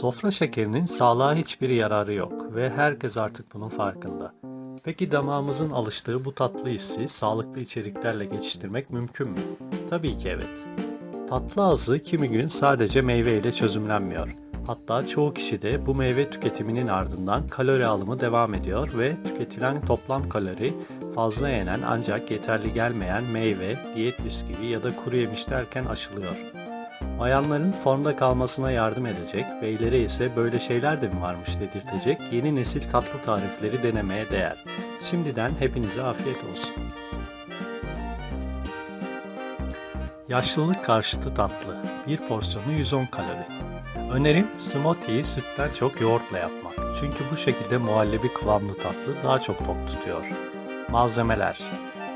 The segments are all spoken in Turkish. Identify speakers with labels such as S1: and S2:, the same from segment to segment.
S1: Sofra şekerinin sağlığa hiçbir yararı yok ve herkes artık bunun farkında. Peki damağımızın alıştığı bu tatlı hissi sağlıklı içeriklerle geçiştirmek mümkün mü? Tabii ki evet. Tatlı azı kimi gün sadece meyve ile çözümlenmiyor. Hatta çoğu kişi de bu meyve tüketiminin ardından kalori alımı devam ediyor ve tüketilen toplam kalori fazla yenen ancak yeterli gelmeyen meyve, diyet bisküvi ya da kuru yemiş derken aşılıyor. Bayanların formda kalmasına yardım edecek, beylere ise böyle şeyler de mi varmış dedirtecek yeni nesil tatlı tarifleri denemeye değer. Şimdiden hepinize afiyet olsun. Yaşlılık karşıtı tatlı. Bir porsiyonu 110 kalori. Önerim smoothie'yi sütten çok yoğurtla yapmak. Çünkü bu şekilde muhallebi kıvamlı tatlı daha çok tok tutuyor. Malzemeler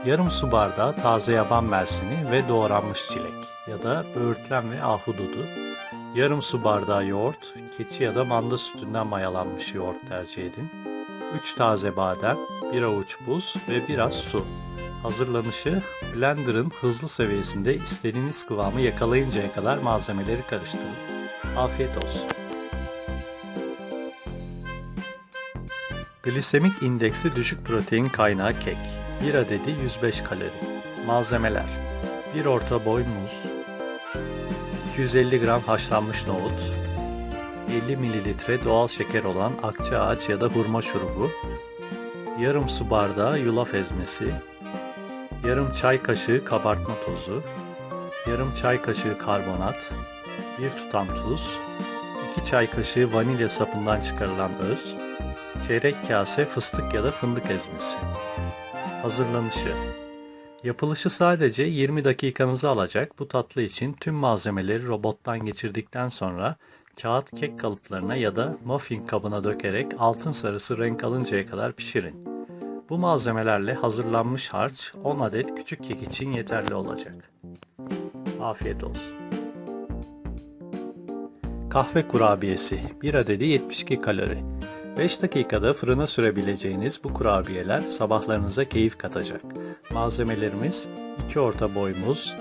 S1: Yarım su bardağı taze yaban mersini ve doğranmış çilek ya da böğürtlen ve ahududu. Yarım su bardağı yoğurt, keçi ya da manda sütünden mayalanmış yoğurt tercih edin. 3 taze badem, 1 avuç buz ve biraz su. Hazırlanışı blenderın hızlı seviyesinde istediğiniz kıvamı yakalayıncaya kadar malzemeleri karıştırın. Afiyet olsun. Glisemik indeksi düşük protein kaynağı kek. 1 adedi 105 kalori. Malzemeler 1 orta boy muz 250 gram haşlanmış nohut 50 mililitre doğal şeker olan akçaağaç ya da hurma şurubu yarım su bardağı yulaf ezmesi yarım çay kaşığı kabartma tozu yarım çay kaşığı karbonat 1 tutam tuz 2 çay kaşığı vanilya sapından çıkarılan öz çeyrek kase fıstık ya da fındık ezmesi Hazırlanışı Yapılışı sadece 20 dakikanızı alacak bu tatlı için tüm malzemeleri robottan geçirdikten sonra kağıt kek kalıplarına ya da muffin kabına dökerek altın sarısı renk alıncaya kadar pişirin. Bu malzemelerle hazırlanmış harç 10 adet küçük kek için yeterli olacak. Afiyet olsun. Kahve kurabiyesi 1 adedi 72 kalori. 5 dakikada fırına sürebileceğiniz bu kurabiyeler sabahlarınıza keyif katacak. Malzemelerimiz 2 orta boy muz,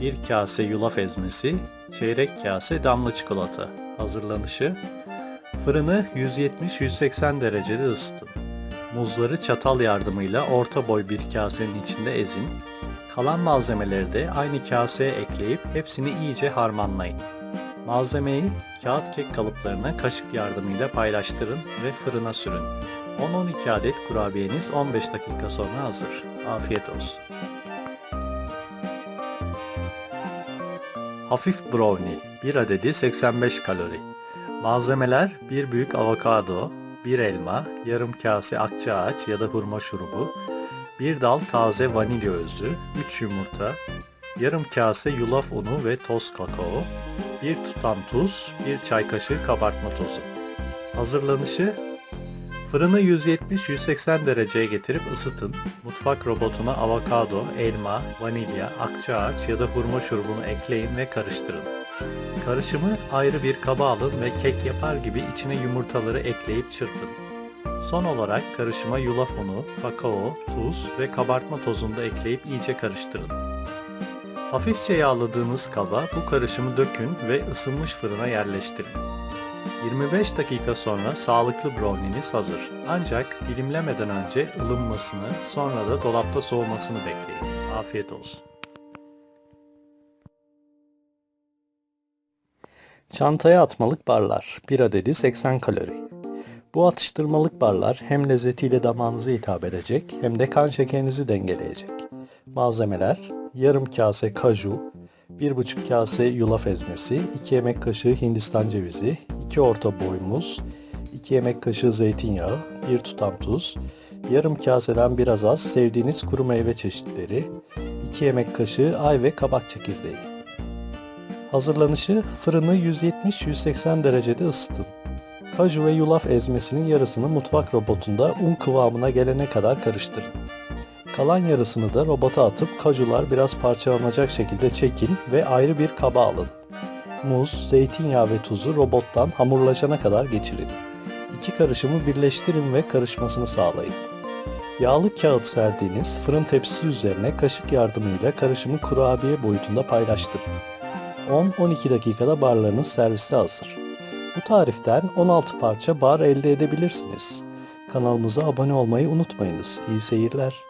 S1: 1 kase yulaf ezmesi, çeyrek kase damla çikolata. Hazırlanışı Fırını 170-180 derecede ısıtın. Muzları çatal yardımıyla orta boy bir kasenin içinde ezin. Kalan malzemeleri de aynı kaseye ekleyip hepsini iyice harmanlayın. Malzemeyi kağıt kek kalıplarına kaşık yardımıyla paylaştırın ve fırına sürün. 10-12 adet kurabiyeniz 15 dakika sonra hazır. Afiyet olsun. Hafif brownie 1 adedi 85 kalori. Malzemeler 1 büyük avokado, 1 elma, yarım kase akçaağaç ya da hurma şurubu, 1 dal taze vanilya özü, 3 yumurta, yarım kase yulaf unu ve toz kakao, 1 tutam tuz, 1 çay kaşığı kabartma tozu. Hazırlanışı Fırını 170-180 dereceye getirip ısıtın. Mutfak robotuna avokado, elma, vanilya, akçaağaç ya da hurma şurubunu ekleyin ve karıştırın. Karışımı ayrı bir kaba alın ve kek yapar gibi içine yumurtaları ekleyip çırpın. Son olarak karışıma yulaf unu, kakao, tuz ve kabartma tozunu da ekleyip iyice karıştırın. Hafifçe yağladığınız kaba bu karışımı dökün ve ısınmış fırına yerleştirin. 25 dakika sonra sağlıklı brownie'niz hazır. Ancak dilimlemeden önce ılınmasını, sonra da dolapta soğumasını bekleyin. Afiyet olsun. Çantaya atmalık barlar. 1 adedi 80 kalori. Bu atıştırmalık barlar hem lezzetiyle damağınıza hitap edecek hem de kan şekerinizi dengeleyecek. Malzemeler yarım kase kaju, 1,5 kase yulaf ezmesi, 2 yemek kaşığı hindistan cevizi, 2 orta boy muz, 2 yemek kaşığı zeytinyağı, 1 tutam tuz, yarım kaseden biraz az sevdiğiniz kuru meyve çeşitleri, 2 yemek kaşığı ay ve kabak çekirdeği. Hazırlanışı fırını 170-180 derecede ısıtın. Kaju ve yulaf ezmesinin yarısını mutfak robotunda un kıvamına gelene kadar karıştırın. Kalan yarısını da robota atıp kajular biraz parçalanacak şekilde çekin ve ayrı bir kaba alın. Muz, zeytinyağı ve tuzu robottan hamurlaşana kadar geçirin. İki karışımı birleştirin ve karışmasını sağlayın. Yağlı kağıt serdiğiniz fırın tepsisi üzerine kaşık yardımıyla karışımı kurabiye boyutunda paylaştırın. 10-12 dakikada barlarınız servise hazır. Bu tariften 16 parça bar elde edebilirsiniz. Kanalımıza abone olmayı unutmayınız. İyi seyirler.